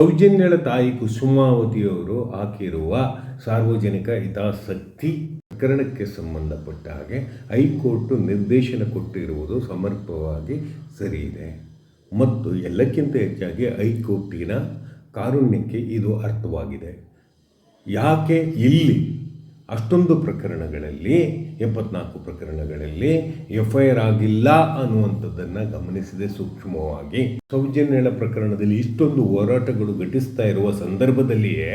ಸೌಜನ್ಯಳ ತಾಯಿ ಕುಸುಮಾವತಿಯವರು ಹಾಕಿರುವ ಸಾರ್ವಜನಿಕ ಹಿತಾಸಕ್ತಿ ಪ್ರಕರಣಕ್ಕೆ ಸಂಬಂಧಪಟ್ಟ ಹಾಗೆ ಹೈಕೋರ್ಟ್ ನಿರ್ದೇಶನ ಕೊಟ್ಟಿರುವುದು ಸಮರ್ಪವಾಗಿ ಸರಿ ಇದೆ ಮತ್ತು ಎಲ್ಲಕ್ಕಿಂತ ಹೆಚ್ಚಾಗಿ ಹೈಕೋರ್ಟಿನ ಕಾರುಣ್ಯಕ್ಕೆ ಇದು ಅರ್ಥವಾಗಿದೆ. ಯಾಕೆ ಇಲ್ಲಿ ಅಷ್ಟೊಂದು ಪ್ರಕರಣಗಳಲ್ಲಿ ಎಪ್ಪತ್ನಾಲ್ಕು ಪ್ರಕರಣಗಳಲ್ಲಿ ಎಫ್ ಐ ಆರ್ ಆಗಿಲ್ಲ ಅನ್ನುವಂಥದ್ದನ್ನು ಗಮನಿಸಿದೆ ಸೂಕ್ಷ್ಮವಾಗಿ ಸೌಜನ್ಯಳ ಪ್ರಕರಣದಲ್ಲಿ ಇಷ್ಟೊಂದು ಹೋರಾಟಗಳು ಘಟಿಸ್ತಾ ಇರುವ ಸಂದರ್ಭದಲ್ಲಿಯೇ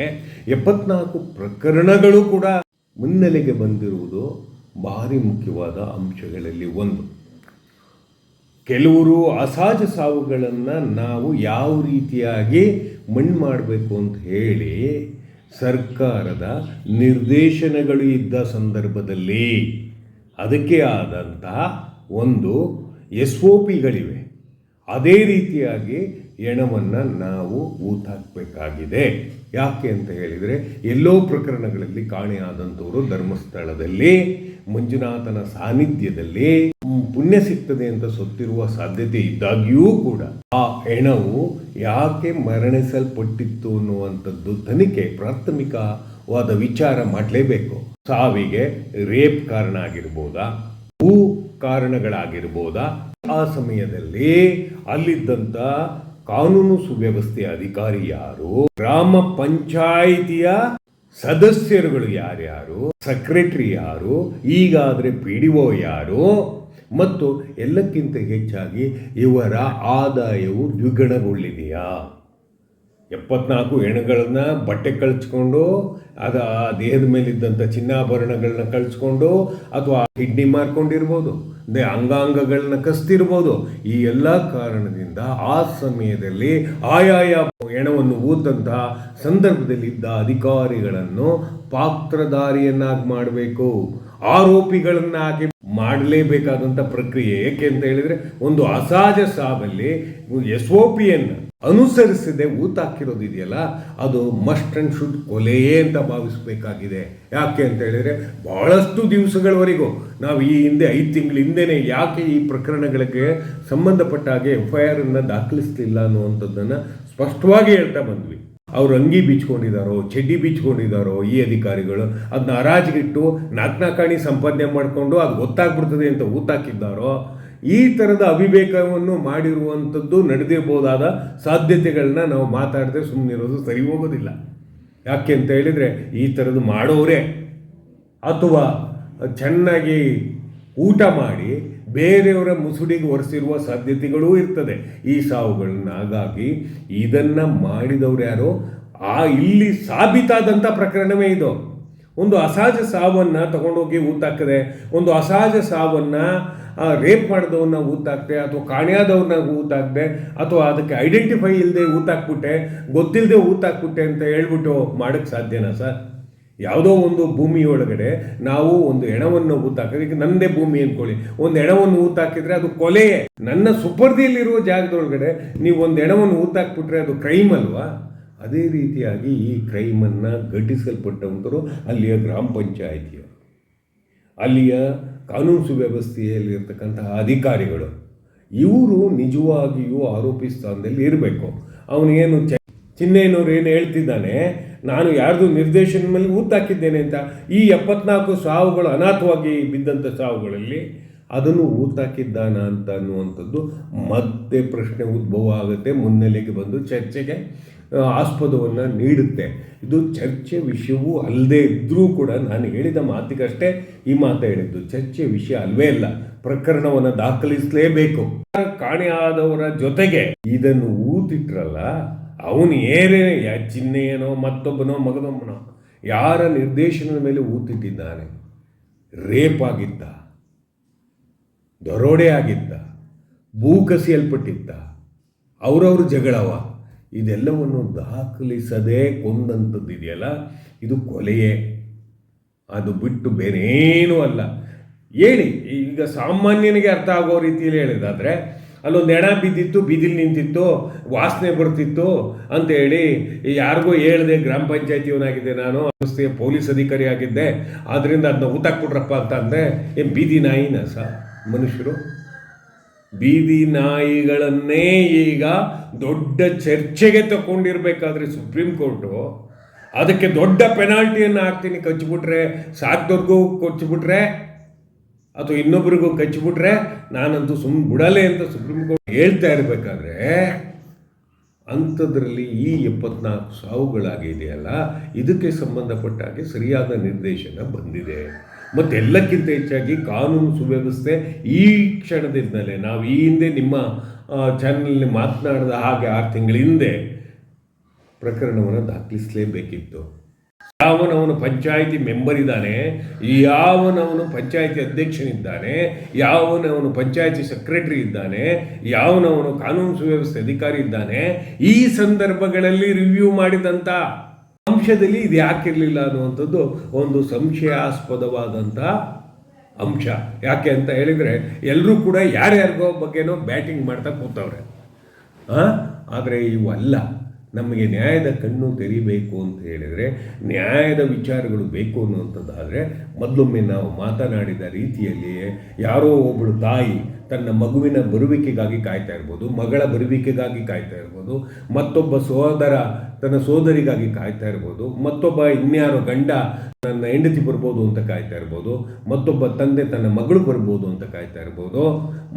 ಎಪ್ಪತ್ನಾಲ್ಕು ಪ್ರಕರಣಗಳು ಕೂಡ ಮುನ್ನೆಲೆಗೆ ಬಂದಿರುವುದು ಭಾರಿ ಮುಖ್ಯವಾದ ಅಂಶಗಳಲ್ಲಿ ಒಂದು. ಕೆಲವರು ಅಸಹಜ ಸಾವುಗಳನ್ನು ನಾವು ಯಾವ ರೀತಿಯಾಗಿ ಮಣ್ಣು ಮಾಡಬೇಕು ಅಂತ ಹೇಳಿ ಸರ್ಕಾರದ ನಿರ್ದೇಶನಗಳು ಇದ್ದ ಸಂದರ್ಭದಲ್ಲಿ ಅದಕ್ಕೆ ಆದಂತಹ ಒಂದು ಎಸ್ ಒ ಪಿಗಳಿವೆ. ಅದೇ ರೀತಿಯಾಗಿ ಹೆಣವನ್ನು ನಾವು ಊತಾಕಬೇಕಾಗಿದೆ. ಯಾಕೆ ಅಂತ ಹೇಳಿದರೆ, ಎಲ್ಲೋ ಪ್ರಕರಣಗಳಲ್ಲಿ ಕಾಣೆಯಾದಂಥವರು ಧರ್ಮಸ್ಥಳದಲ್ಲಿ, ಮಂಜುನಾಥನ ಸಾನ್ನಿಧ್ಯದಲ್ಲಿ ಪುಣ್ಯ ಸಿಗ್ತದೆ ಅಂತ ಸೊತ್ತಿರುವ ಸಾಧ್ಯತೆ ಇದ್ದಾಗ್ಯೂ ಕೂಡ ಆ ಹೆಣವು ಯಾಕೆ ಮರಣಿಸಲ್ಪಟ್ಟಿತ್ತು ಅನ್ನುವಂಥದ್ದು ತನಿಖೆ ಪ್ರಾಥಮಿಕವಾದ ವಿಚಾರ ಮಾಡಲೇಬೇಕು. ಸಾವಿಗೆ ರೇಪ್ ಕಾರಣ ಆಗಿರ್ಬೋದಾ? ಹೂ ಕಾರಣಗಳಾಗಿರ್ಬೋದಾ? ಆ ಸಮಯದಲ್ಲಿ ಅಲ್ಲಿದ್ದಂಥ ಕಾನೂನು ಸುವ್ಯವಸ್ಥೆ ಅಧಿಕಾರಿ ಯಾರು? ಗ್ರಾಮ ಪಂಚಾಯಿತಿಯ ಸದಸ್ಯರುಗಳು ಯಾರ್ಯಾರು? ಸೆಕ್ರೆಟರಿ ಯಾರು? ಈಗಾದ್ರೆ ಪಿ ಡಿ ಒ ಯಾರು? ಮತ್ತು ಎಲ್ಲಕ್ಕಿಂತ ಹೆಚ್ಚಾಗಿ ಇವರ ಆದಾಯವು ದ್ವಿಗುಣಗೊಳ್ಳಿದೆಯಾ? ಎಪ್ಪತ್ನಾಲ್ಕು ಹೆಣಗಳನ್ನು ಬಟ್ಟೆ ಕಳಿಸ್ಕೊಂಡು ಅದು ಆ ದೇಹದ ಮೇಲಿದ್ದಂಥ ಚಿನ್ನಾಭರಣಗಳನ್ನ ಕಳಿಸ್ಕೊಂಡು ಅಥವಾ ಕಿಡ್ನಿ ಮಾರ್ಕೊಂಡಿರ್ಬೋದು ದೇಹ ಅಂಗಾಂಗಗಳನ್ನ ಕಸ್ತಿರ್ಬೋದು, ಈ ಎಲ್ಲ ಕಾರಣದಿಂದ ಆ ಸಮಯದಲ್ಲಿ ಆಯಾಯ ಹೆಣವನ್ನು ಊದಂತಹ ಸಂದರ್ಭದಲ್ಲಿ ಇದ್ದ ಅಧಿಕಾರಿಗಳನ್ನು ಪಾತ್ರಧಾರಿಯನ್ನಾಗಿ ಮಾಡಬೇಕು, ಆರೋಪಿಗಳನ್ನಾಗಿ ಮಾಡಲೇಬೇಕಾದಂಥ ಪ್ರಕ್ರಿಯೆ. ಏಕೆ ಅಂತ ಹೇಳಿದರೆ ಒಂದು ಅಸಹಜ ಸಾಬಲ್ಲಿ ಎಸ್ ಒ ಪಿಯನ್ನು ಅನುಸರಿಸದೆ ಊತಾಕಿರೋದಿದೆಯಲ್ಲ ಅದು ಮಸ್ಟ್ ಅಂಡ್ ಶುಡ್ ಕೊಲೆಯೇ ಅಂತ ಭಾವಿಸಬೇಕಾಗಿದೆ. ಯಾಕೆ ಅಂತ ಹೇಳಿದರೆ ಬಹಳಷ್ಟು ದಿವಸಗಳವರೆಗೂ ನಾವು ಈ ಹಿಂದೆ ಐದು ತಿಂಗಳ ಹಿಂದೆನೇ ಯಾಕೆ ಈ ಪ್ರಕರಣಗಳಿಗೆ ಸಂಬಂಧಪಟ್ಟ ಹಾಗೆ ಎಫ್ ಐ ಆರನ್ನು ದಾಖಲಿಸ್ತಿಲ್ಲ ಅನ್ನುವಂಥದ್ದನ್ನು ಸ್ಪಷ್ಟವಾಗಿ ಹೇಳ್ತಾ ಬಂದ್ವಿ. ಅವ್ರು ಅಂಗಿ ಬಿಚ್ಕೊಂಡಿದ್ದಾರೋ ಚಡ್ಡಿ ಬಿಚ್ಕೊಂಡಿದ್ದಾರೋ ಈ ಅಧಿಕಾರಿಗಳು ಅದನ್ನ ಹರಾಜಿಗಿಟ್ಟು ನಾಲ್ಕನಾಕಾಣಿ ಸಂಪಾದನೆ ಮಾಡಿಕೊಂಡು ಅದು ಗೊತ್ತಾಗ್ಬಿಡ್ತದೆ ಅಂತ ಊತಾಕಿದ್ದಾರೋ ಈ ಥರದ ಅವಿವೇಕವನ್ನು ಮಾಡಿರುವಂಥದ್ದು ನಡೆದಿರ್ಬೋದಾದ ಸಾಧ್ಯತೆಗಳನ್ನ ನಾವು ಮಾತಾಡದೆ ಸುಮ್ಮನಿರೋದು ಸರಿ ಹೋಗೋದಿಲ್ಲ. ಯಾಕೆ ಅಂತ ಹೇಳಿದರೆ ಈ ಥರದ್ದು ಮಾಡೋರೇ. ಅಥವಾ ಚೆನ್ನಾಗಿ ಊಟ ಮಾಡಿ ಬೇರೆಯವರ ಮುಸುಡಿಗೆ ಒರೆಸಿರುವ ಸಾಧ್ಯತೆಗಳೂ ಇರ್ತದೆ. ಈ ಸಾವುಗಳನ್ನ ಹಾಗಾಗಿ ಇದನ್ನು ಮಾಡಿದವರು ಯಾರೋ, ಆ ಇಲ್ಲಿ ಸಾಬೀತಾದಂಥ ಪ್ರಕರಣವೇ ಇದು. ಒಂದು ಅಸಹಜ ಸಾವನ್ನು ತಗೊಂಡೋಗಿ ಊತಾಕದೆ ಒಂದು ಅಸಹಜ ಸಾವನ್ನು ರೇಪ್ ಮಾಡಿದವನ್ನ ಊತಾಕ್ತೆ ಅಥವಾ ಕಾಣೆಯಾದವ್ರನ್ನ ಊತಾಕ್ದೆ ಅಥವಾ ಅದಕ್ಕೆ ಐಡೆಂಟಿಫೈ ಇಲ್ಲದೆ ಊತಾಕ್ಬಿಟ್ಟೆ ಗೊತ್ತಿಲ್ಲದೆ ಊತಾಕ್ಬಿಟ್ಟೆ ಅಂತ ಹೇಳ್ಬಿಟ್ಟು ಮಾಡೋಕ್ಕೆ ಸಾಧ್ಯನಾ ಸರ್? ಯಾವುದೋ ಒಂದು ಭೂಮಿಯೊಳಗಡೆ ನಾವು ಒಂದು ಊತಾಕಿದ್ರೆ ಈಗ ನಂದೇ ಭೂಮಿ ಅಂದ್ಕೊಳ್ಳಿ. ಒಂದು ಹೆಣವನ್ನು ಊತಾಕಿದ್ರೆ ಅದು ಕೊಲೆಯೇ. ನನ್ನ ಸುಪರ್ದಿಯಲ್ಲಿರುವ ಜಾಗದೊಳಗಡೆ ನೀವು ಒಂದು ಹೆಣವನ್ನು ಊತಾಕ್ಬಿಟ್ರೆ ಅದು ಕ್ರೈಮ್ ಅಲ್ವಾ? ಅದೇ ರೀತಿಯಾಗಿ ಈ ಕ್ರೈಮನ್ನು ಘಟಿಸಲ್ಪಟ್ಟವಂತರು ಅಲ್ಲಿಯ ಗ್ರಾಮ ಪಂಚಾಯಿತಿಯ ಅಲ್ಲಿಯ ಕಾನೂನು ಸುವ್ಯವಸ್ಥೆಯಲ್ಲಿರ್ತಕ್ಕಂತಹ ಅಧಿಕಾರಿಗಳು. ಇವರು ನಿಜವಾಗಿಯೂ ಆರೋಪಿ ಸ್ಥಾನದಲ್ಲಿ ಇರಬೇಕು. ಅವನೇನು ಚ ಏನು ಹೇಳ್ತಿದ್ದಾನೆ? ನಾನು ಯಾರ್ದು ನಿರ್ದೇಶನ ಮೇಲೆ ಊತಾಕಿದ್ದೇನೆ ಅಂತ ಈ ಎಪ್ಪತ್ನಾಲ್ಕು ಸಾವುಗಳು ಅನಾಥವಾಗಿ ಬಿದ್ದಂಥ ಸಾವುಗಳಲ್ಲಿ ಅದನ್ನು ಊತಾಕಿದ್ದಾನ ಅಂತ ಅನ್ನುವಂಥದ್ದು ಮತ್ತೆ ಪ್ರಶ್ನೆ ಉದ್ಭವ ಆಗುತ್ತೆ, ಮುನ್ನೆಲೆಗೆ ಬಂದು ಚರ್ಚೆಗೆ ಆಸ್ಪದವನ್ನು ನೀಡುತ್ತೆ. ಇದು ಚರ್ಚೆ ವಿಷಯವೂ ಅಲ್ಲದೆ ಇದ್ದರೂ ಕೂಡ ನಾನು ಹೇಳಿದ ಮಾತಿಗಷ್ಟೇ ಈ ಮಾತು ಹೇಳಿದ್ದು, ಚರ್ಚೆ ವಿಷಯ ಅಲ್ವೇ ಅಲ್ಲ, ಪ್ರಕರಣವನ್ನು ದಾಖಲಿಸಲೇಬೇಕು. ಕಾಣೆಯಾದವರ ಜೊತೆಗೆ ಇದನ್ನು ಊತಿಟ್ರಲ್ಲ ಅವನು ಏನೇ ಯಾ ಚಿನ್ನೆಯೇನೋ ಮತ್ತೊಬ್ಬನೋ ಮಗದೊಬ್ಬನೋ ಯಾರ ನಿರ್ದೇಶನದ ಮೇಲೆ ಊತಿಟ್ಟಿದ್ದಾನೆ? ರೇಪ್ ಆಗಿದ್ದ ದರೋಡೆ ಆಗಿದ್ದ ಭೂ ಕಸಿಯಲ್ಪಟ್ಟಿದ್ದ ಅವರವ್ರ ಜಗಳವ, ಇದೆಲ್ಲವನ್ನು ದಾಖಲಿಸದೆ ಕೊಂದಂಥದ್ದು ಇದೆಯಲ್ಲ ಇದು ಕೊಲೆಯೇ? ಅದು ಬಿಟ್ಟು ಬೇರೇನೂ ಅಲ್ಲ. ಹೇಳಿ, ಈಗ ಸಾಮಾನ್ಯನಿಗೆ ಅರ್ಥ ಆಗೋ ರೀತಿಯಲ್ಲಿ ಹೇಳಿದಾದ್ರೆ ಅಲ್ಲೊಂದು ಎಣ ಬಿದ್ದಿತ್ತು, ಬಿದಿಲ್ ನಿಂತಿತ್ತು, ವಾಸನೆ ಬರ್ತಿತ್ತು ಅಂತ ಹೇಳಿ ಯಾರಿಗೂ ಹೇಳ್ದೆ ಗ್ರಾಮ ಪಂಚಾಯತಿಯವನಾಗಿದ್ದೆ ನಾನು ಪೊಲೀಸ್ ಅಧಿಕಾರಿ ಆಗಿದ್ದೆ. ಆದ್ದರಿಂದ ಅದನ್ನ ಊತಾಕ್ಬಿಟ್ರಪ್ಪ ಅಂತ ಅಂದರೆ ಏ, ಬೀದಿ ನಾಯಿನ ಸಹ ಮನುಷ್ಯರು? ಬೀದಿ ನಾಯಿಗಳನ್ನೇ ಈಗ ದೊಡ್ಡ ಚರ್ಚೆಗೆ ತಗೊಂಡಿರ್ಬೇಕಾದ್ರೆ ಸುಪ್ರೀಂ ಕೋರ್ಟು. ಅದಕ್ಕೆ ದೊಡ್ಡ ಪೆನಾಲ್ಟಿಯನ್ನು ಹಾಕ್ತೀನಿ ಕಚ್ಚಿಬಿಟ್ರೆ ಸಾಕ್ದವ್ರಿಗೂ ಕೊಚ್ಚಿಬಿಟ್ರೆ ಅಥವಾ ಇನ್ನೊಬ್ರಿಗೂ ಕಚ್ಚಿಬಿಟ್ರೆ ನಾನಂತೂ ಸುಮ್ಮನೆ ಬಿಡಲೆ ಅಂತ ಸುಪ್ರೀಂ ಕೋರ್ಟ್ ಹೇಳ್ತಾ ಇರಬೇಕಾದ್ರೆ ಅಂಥದ್ರಲ್ಲಿ ಈ ಎಪ್ಪತ್ನಾಲ್ಕು ಸಾವುಗಳಾಗಿದೆಯಲ್ಲ ಇದಕ್ಕೆ ಸಂಬಂಧಪಟ್ಟ ಹಾಗೆ ಸರಿಯಾದ ನಿರ್ದೇಶನ ಬಂದಿದೆ. ಮತ್ತೆಲ್ಲಕ್ಕಿಂತ ಹೆಚ್ಚಾಗಿ ಕಾನೂನು ಸುವ್ಯವಸ್ಥೆ ಈ ಕ್ಷಣದಿಂದಲೇ ನಾವು ಈ ಹಿಂದೆ ನಿಮ್ಮ ಚಾನಲ್ನಲ್ಲಿ ಮಾತನಾಡಿದ ಹಾಗೆ ಆರು ತಿಂಗಳ ಹಿಂದೆ ಪ್ರಕರಣವನ್ನು ದಾಖಲಿಸಲೇಬೇಕಿತ್ತು. ಯಾವನವನು ಪಂಚಾಯಿತಿ ಮೆಂಬರ್ ಇದ್ದಾನೆ, ಯಾವನವನು ಪಂಚಾಯಿತಿ ಅಧ್ಯಕ್ಷನಿದ್ದಾನೆ, ಯಾವನವನು ಪಂಚಾಯಿತಿ ಸೆಕ್ರೆಟರಿ ಇದ್ದಾನೆ, ಯಾವನವನು ಕಾನೂನು ಸುವ್ಯವಸ್ಥೆ ಅಧಿಕಾರಿ ಇದ್ದಾನೆ, ಈ ಸಂದರ್ಭಗಳಲ್ಲಿ ರಿವ್ಯೂ ಮಾಡಿದಂಥ ಅಂಶದಲ್ಲಿ ಇದು ಯಾಕಿರಲಿಲ್ಲ ಅನ್ನುವಂಥದ್ದು ಒಂದು ಸಂಶಯಾಸ್ಪದವಾದಂಥ ಅಂಶ. ಯಾಕೆ ಅಂತ ಹೇಳಿದರೆ ಎಲ್ಲರೂ ಕೂಡ ಯಾರ್ಯಾರಿಗೋ ಬಗ್ಗೆನೋ ಬ್ಯಾಟಿಂಗ್ ಮಾಡ್ತಾ ಕೂತವ್ರೆ. ಆದರೆ ಇವಲ್ಲ ನಮಗೆ ನ್ಯಾಯದ ಕಣ್ಣು ತೆರಿಬೇಕು ಅಂತ ಹೇಳಿದರೆ, ನ್ಯಾಯದ ವಿಚಾರಗಳು ಬೇಕು ಅನ್ನುವಂಥದ್ದಾದರೆ, ಮೊದಲೊಮ್ಮೆ ನಾವು ಮಾತನಾಡಿದ ರೀತಿಯಲ್ಲಿಯೇ ಯಾರೋ ಒಬ್ಬಳು ತಾಯಿ ತನ್ನ ಮಗುವಿನ ಬರುವಿಕೆಗಾಗಿ ಕಾಯ್ತಾ ಇರ್ಬೋದು, ಮಗಳ ಬರುವಿಕೆಗಾಗಿ ಕಾಯ್ತಾ ಇರ್ಬೋದು, ಮತ್ತೊಬ್ಬ ಸೋದರ ತನ್ನ ಸೋದರಿಗಾಗಿ ಕಾಯ್ತಾ ಇರ್ಬೋದು, ಮತ್ತೊಬ್ಬ ಇನ್ಯಾರೋ ಗಂಡ ನನ್ನ ಹೆಂಡತಿ ಬರ್ಬೋದು ಅಂತ ಕಾಯ್ತಾ ಇರ್ಬೋದು, ಮತ್ತೊಬ್ಬ ತಂದೆ ತನ್ನ ಮಗಳು ಬರ್ಬೋದು ಅಂತ ಕಾಯ್ತಾ ಇರ್ಬೋದು,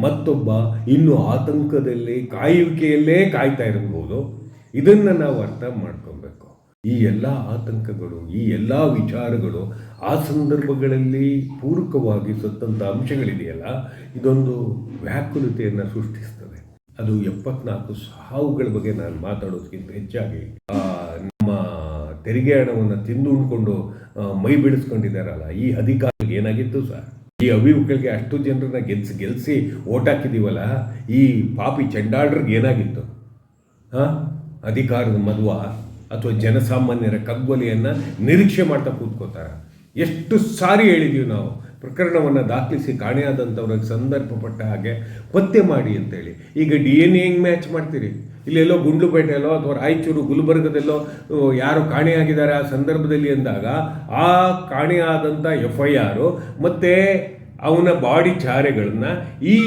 ಮತ್ತೊಬ್ಬ ಇನ್ನು ಆತಂಕದಲ್ಲಿ, ಕಾಯುವಿಕೆಯಲ್ಲೇ ಕಾಯ್ತಾ ಇರ್ಬೋದು. ಇದನ್ನು ನಾವು ಅರ್ಥ ಮಾಡ್ಕೊಬೇಕು. ಈ ಎಲ್ಲ ಆತಂಕಗಳು, ಈ ಎಲ್ಲ ವಿಚಾರಗಳು ಆ ಸಂದರ್ಭಗಳಲ್ಲಿ ಪೂರಕವಾಗಿ ಸತ್ತಂಥ ಅಂಶಗಳಿದೆಯಲ್ಲ, ಇದೊಂದು ವ್ಯಾಕುಲತೆಯನ್ನು ಸೃಷ್ಟಿಸ್ತದೆ. ಅದು ಎಪ್ಪತ್ನಾಲ್ಕು ಸಾವುಗಳ ಬಗ್ಗೆ ನಾನು ಮಾತಾಡೋದಕ್ಕಿಂತ ಹೆಚ್ಚಾಗಿ ನಮ್ಮ ತೆರಿಗೆ ಹಣವನ್ನು ತಿಂದು ಉಣ್ಕೊಂಡು ಮೈ ಬಿಡಿಸ್ಕೊಂಡಿದ್ದಾರಲ್ಲ, ಈ ಅಧಿಕಾರಿಗೆ ಏನಾಗಿತ್ತು ಸರ್? ಈ ಅಭಿಮುಖಗಳಿಗೆ ಅಷ್ಟು ಜನರನ್ನ ಗೆಲ್ಸಿ ಗೆಲ್ಸಿ ಓಟ್ ಹಾಕಿದೀವಲ್ಲ, ಈ ಪಾಪಿ ಚಂಡಾಳ್ರಿಗೆ ಏನಾಗಿತ್ತು? ಹಾಂ? ಅಧಿಕಾರದ ಮದುವ ಅಥವಾ ಜನಸಾಮಾನ್ಯರ ಕಗ್ಗೊಲೆಯನ್ನು ನಿರೀಕ್ಷೆ ಮಾಡ್ತಾ ಕೂತ್ಕೋತಾರೆ. ಎಷ್ಟು ಸಾರಿ ಹೇಳಿದೀವಿ ನಾವು. ಪ್ರಕರಣವನ್ನು ದಾಖಲಿಸಿ ಕಾಣೆಯಾದಂಥವ್ರಿಗೆ ಸಂದರ್ಭಪಟ್ಟ ಹಾಗೆ ಪತ್ತೆ ಮಾಡಿ ಅಂತೇಳಿ. ಈಗ ಡಿ ಎನ್ ಎ ಹೆಂಗೆ ಮ್ಯಾಚ್ ಮಾಡ್ತೀರಿ? ಇಲ್ಲೆಲ್ಲೋ ಗುಂಡ್ಲುಪೇಟೆಯಲ್ಲೋ ಅಥವಾ ರಾಯಚೂರು, ಗುಲ್ಬರ್ಗದಲ್ಲೋ ಯಾರು ಕಾಣೆಯಾಗಿದ್ದಾರೆ ಆ ಸಂದರ್ಭದಲ್ಲಿ ಅಂದಾಗ ಆ ಕಾಣೆಯಾದಂಥ ಎಫ್ ಐ ಆರು ಮತ್ತು ಅವನ ಬಾಡಿ ಚಾರೆಗಳನ್ನು ಈ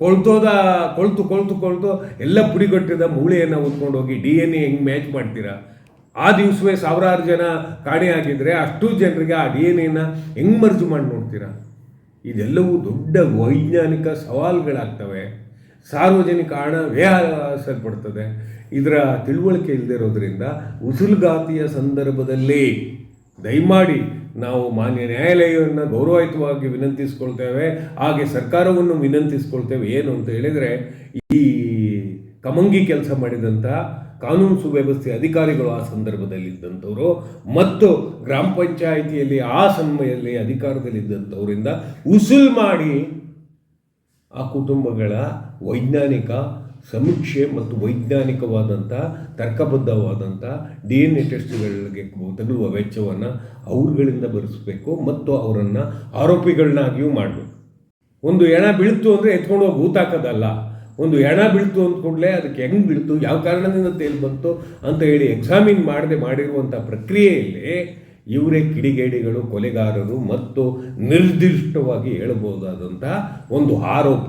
ಕೊಳ್ತೋದ, ಕೊಳ್ತು ಕೊಳ್ತು ಕೊಳ್ತು ಎಲ್ಲ ಪುಡಿಗಟ್ಟಿದ ಮೂಳೆಯನ್ನು ಉತ್ಕೊಂಡು ಹೋಗಿ ಡಿ ಎನ್ ಎ ಹೆಂಗೆ ಮ್ಯಾಚ್ ಮಾಡ್ತೀರಾ? ಆ ದಿವಸವೇ ಸಾವಿರಾರು ಜನ ಕಾಣೆಯಾಗಿದ್ದರೆ ಅಷ್ಟು ಜನರಿಗೆ ಆ ಡಿ ಎನ್ ಎನ ಹೆಂಗೆ ಮರ್ಜು ಮಾಡಿ ನೋಡ್ತೀರಾ? ಇದೆಲ್ಲವೂ ದೊಡ್ಡ ವೈಜ್ಞಾನಿಕ ಸವಾಲುಗಳಾಗ್ತವೆ. ಸಾರ್ವಜನಿಕ ಹಣ ವ್ಯಾಸಲ್ಪಡ್ತದೆ ಇದರ ತಿಳುವಳಿಕೆ ಇಲ್ಲದೆ ಇರೋದ್ರಿಂದ ಉಸುಲ್ಗಾತಿಯ ಸಂದರ್ಭದಲ್ಲಿ ದಯಮಾಡಿ ನಾವು ಮಾನ್ಯ ನ್ಯಾಯಾಲಯವನ್ನು ಗೌರವಯುತವಾಗಿ ವಿನಂತಿಸ್ಕೊಳ್ತೇವೆ, ಹಾಗೆ ಸರ್ಕಾರವನ್ನು ವಿನಂತಿಸ್ಕೊಳ್ತೇವೆ. ಏನು ಅಂತ ಹೇಳಿದರೆ, ಈ ಕಮಂಗಿ ಕೆಲಸ ಮಾಡಿದಂಥ ಕಾನೂನು ಸುವ್ಯವಸ್ಥೆ ಅಧಿಕಾರಿಗಳು ಆ ಸಂದರ್ಭದಲ್ಲಿದ್ದಂಥವರು ಮತ್ತು ಗ್ರಾಮ ಪಂಚಾಯಿತಿಯಲ್ಲಿ ಆ ಸಮಯದಲ್ಲಿ ಅಧಿಕಾರದಲ್ಲಿದ್ದಂಥವರಿಂದ ಉಸುಲ್ ಮಾಡಿ ಆ ಕುಟುಂಬಗಳ ವೈಜ್ಞಾನಿಕ ಸಮೀಕ್ಷೆ ಮತ್ತು ವೈಜ್ಞಾನಿಕವಾದಂಥ, ತರ್ಕಬದ್ಧವಾದಂಥ ಡಿ ಎನ್ ಎ ಟೆಸ್ಟ್ಗಳಿಗೆ ತಗುಲುವ ವೆಚ್ಚವನ್ನು ಅವ್ರುಗಳಿಂದ ಭರಿಸಬೇಕು ಮತ್ತು ಅವರನ್ನು ಆರೋಪಿಗಳನ್ನಾಗಿಯೂ ಮಾಡಬೇಕು. ಒಂದು ಹೆಣ ಬೀಳ್ತು ಅಂದರೆ ಎತ್ಕೊಂಡು ಹೋಗಿ ಹೂತಾಕೋದಲ್ಲ ಒಂದು ಹೆಣ ಬೀಳ್ತು ಅಂದ ಕೂಡಲೇ ಅದಕ್ಕೆ ಹೆಂಗೆ ಬೀಳ್ತು, ಯಾವ ಕಾರಣದಿಂದ ತೇಲ್ ಬಂತು ಅಂತ ಹೇಳಿ ಎಕ್ಸಾಮಿನ್ ಮಾಡದೆ ಮಾಡಿರುವಂಥ ಪ್ರಕ್ರಿಯೆಯಲ್ಲಿ ಇವರೇ ಕಿಡಿಗೇಡಿಗಳು, ಕೊಲೆಗಾರರು ಮತ್ತು ನಿರ್ದಿಷ್ಟವಾಗಿ ಹೇಳಬಹುದಾದಂಥ ಒಂದು ಆರೋಪ.